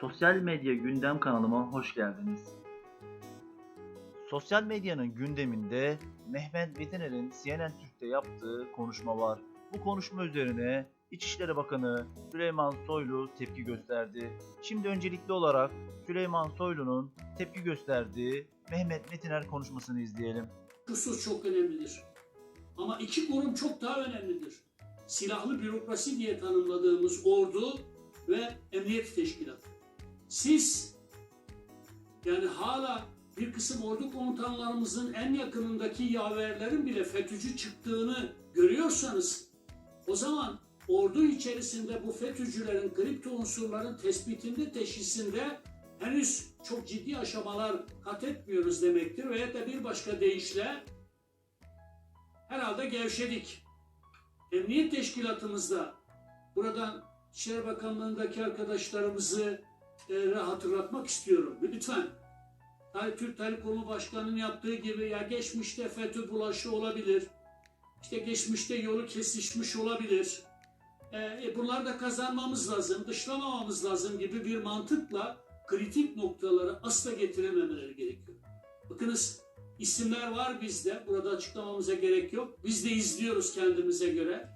Sosyal medya gündem kanalıma hoş geldiniz. Sosyal medyanın gündeminde Mehmet Metiner'in CNN Türk'te yaptığı konuşma var. Bu konuşma üzerine İçişleri Bakanı Süleyman Soylu tepki gösterdi. Şimdi öncelikli olarak Süleyman Soylu'nun tepki gösterdiği Mehmet Metiner konuşmasını izleyelim. husus çok önemlidir. Ama iki kurum çok daha önemlidir. Silahlı bürokrasi diye tanımladığımız ordu ve emniyet teşkilatı. Siz yani hala bir kısım ordu komutanlarımızın en yakınındaki yaverlerin bile FETÖ'cü çıktığını görüyorsanız o zaman ordu içerisinde bu FETÖ'cülerin kripto unsurların tespitinde, teşhisinde henüz çok ciddi aşamalar kat etmiyoruz demektir. Veya da bir başka deyişle herhalde gevşedik. Emniyet teşkilatımızda buradan İçişleri Bakanlığı'ndaki arkadaşlarımızı hatırlatmak istiyorum. Lütfen. Yani Türk Telekomu Başkanı'nın yaptığı gibi ya geçmişte FETÖ bulaşı olabilir. İşte geçmişte yolu kesişmiş olabilir. E, e, bunları da kazanmamız lazım, dışlamamamız lazım gibi bir mantıkla kritik noktaları asla getirememeleri gerekiyor. Bakınız isimler var bizde. Burada açıklamamıza gerek yok. Biz de izliyoruz kendimize göre.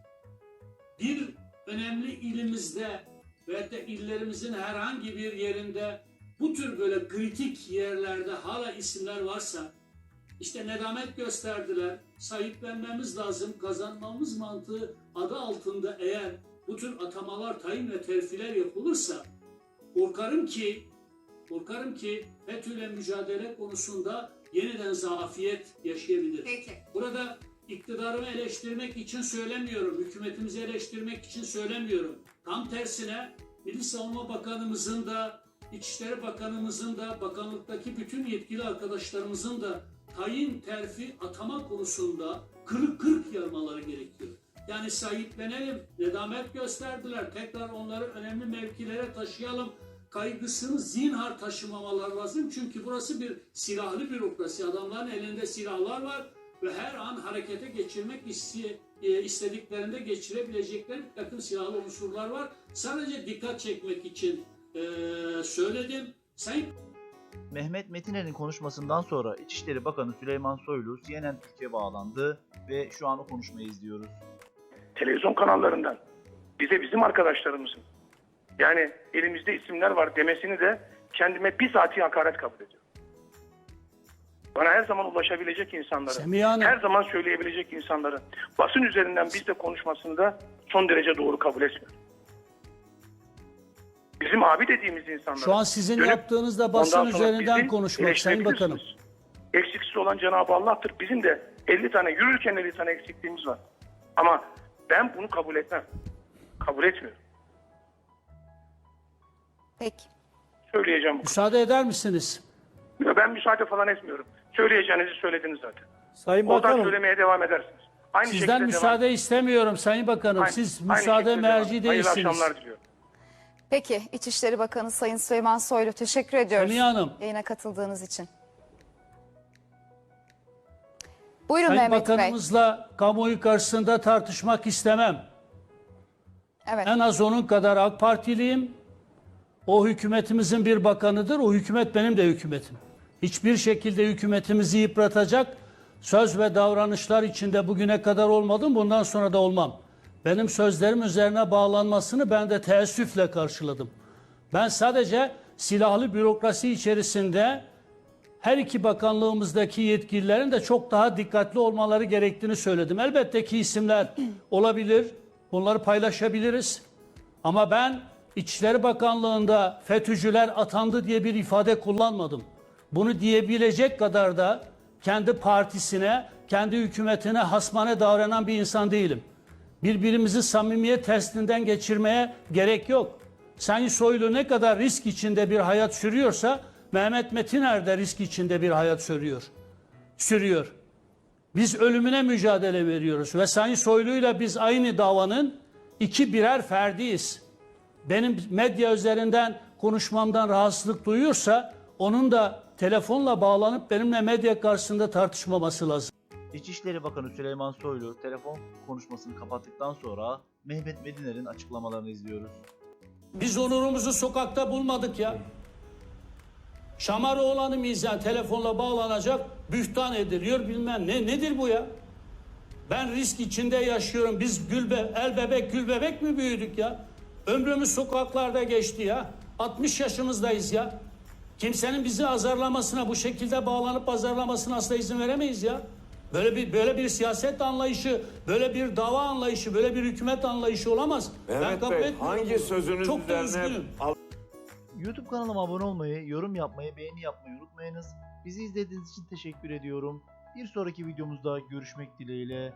Bir önemli ilimizde ve de illerimizin herhangi bir yerinde bu tür böyle kritik yerlerde hala isimler varsa işte nedamet gösterdiler, sahiplenmemiz lazım, kazanmamız mantığı adı altında eğer bu tür atamalar, tayin ve terfiler yapılırsa korkarım ki korkarım ki FETÖ'yle mücadele konusunda yeniden zafiyet yaşayabilir. Peki. Burada iktidarımı eleştirmek için söylemiyorum, hükümetimizi eleştirmek için söylemiyorum. Tam tersine Milli Savunma Bakanımızın da, İçişleri Bakanımızın da, bakanlıktaki bütün yetkili arkadaşlarımızın da tayin, terfi, atama konusunda kırık kırık yarmaları gerekiyor. Yani sahiplenelim, nedamet gösterdiler, tekrar onları önemli mevkilere taşıyalım kaygısını zinhar taşımamalar lazım. Çünkü burası bir silahlı bürokrasi. Adamların elinde silahlar var ve her an harekete geçirmek iste- e, istediklerinde geçirebilecekleri bir takım silahlı unsurlar var. Sadece dikkat çekmek için e, söyledim. Sayın Mehmet Metiner'in konuşmasından sonra İçişleri Bakanı Süleyman Soylu CNN Türk'e bağlandı ve şu an o konuşmayı izliyoruz. televizyon kanallarından bize bizim arkadaşlarımızın yani elimizde isimler var demesini de kendime bizatihi hakaret kabul ediyorum. Bana her zaman ulaşabilecek insanları, her zaman söyleyebilecek insanları basın üzerinden bizle konuşmasını da son derece doğru kabul etmiyorum. Bizim abi dediğimiz insanlar. Şu an sizin yaptığınız da basın üzerinden konuşmak Sayın Bakanım. Eksiksiz olan Cenab-ı Allah'tır. Bizim de 50 tane yürürken 50 tane eksikliğimiz var. Ama ben bunu kabul etmem. Kabul etmiyorum. Peki. Söyleyeceğim bu. Müsaade eder misiniz? Ben müsaade falan etmiyorum. Söyleyeceğinizi söylediniz zaten. Sayın Oradan Bakanım, söylemeye devam edersiniz. Aynı sizden müsaade devam. istemiyorum Sayın Bakanım. Aynı- Siz aynı müsaade merci Hayırlı değilsiniz. akşamlar diliyorum. Peki İçişleri Bakanı Sayın Süleyman Soylu teşekkür ediyoruz. Semiha Hanım. Yayına katıldığınız için. Buyurun Sayın Mehmet Bey. Bakanımızla kamuoyu karşısında tartışmak istemem. Evet. En az onun kadar AK Partiliyim. O hükümetimizin bir bakanıdır. O hükümet benim de hükümetim. Hiçbir şekilde hükümetimizi yıpratacak söz ve davranışlar içinde bugüne kadar olmadım. Bundan sonra da olmam. Benim sözlerim üzerine bağlanmasını ben de teessüfle karşıladım. Ben sadece silahlı bürokrasi içerisinde her iki bakanlığımızdaki yetkililerin de çok daha dikkatli olmaları gerektiğini söyledim. Elbette ki isimler olabilir. Bunları paylaşabiliriz. Ama ben İçişleri Bakanlığı'nda FETÖ'cüler atandı diye bir ifade kullanmadım. Bunu diyebilecek kadar da kendi partisine, kendi hükümetine hasmane davranan bir insan değilim. Birbirimizi samimiyet testinden geçirmeye gerek yok. Sayın Soylu ne kadar risk içinde bir hayat sürüyorsa Mehmet Metiner de risk içinde bir hayat sürüyor. Sürüyor. Biz ölümüne mücadele veriyoruz ve Sayın Soylu'yla biz aynı davanın iki birer ferdiyiz. Benim medya üzerinden konuşmamdan rahatsızlık duyuyorsa onun da telefonla bağlanıp benimle medya karşısında tartışmaması lazım. İçişleri Bakanı Süleyman Soylu telefon konuşmasını kapattıktan sonra Mehmet Mediner'in açıklamalarını izliyoruz. Biz onurumuzu sokakta bulmadık ya. Şamaroğlan'ı mizan telefonla bağlanacak, bühtan ediliyor bilmem ne. Nedir bu ya? Ben risk içinde yaşıyorum. Biz gülbe, el bebek gül bebek mi büyüdük ya? Ömrümüz sokaklarda geçti ya. 60 yaşımızdayız ya. Kimsenin bizi azarlamasına, bu şekilde bağlanıp azarlamasına asla izin veremeyiz ya. Böyle bir böyle bir siyaset anlayışı, böyle bir dava anlayışı, böyle bir hükümet anlayışı olamaz. ben Mehmet kabul Bey etmiyorum hangi bunu. sözünüz Çok da üzerine üzgünüm. YouTube kanalıma abone olmayı, yorum yapmayı, beğeni yapmayı unutmayınız. Bizi izlediğiniz için teşekkür ediyorum. Bir sonraki videomuzda görüşmek dileğiyle.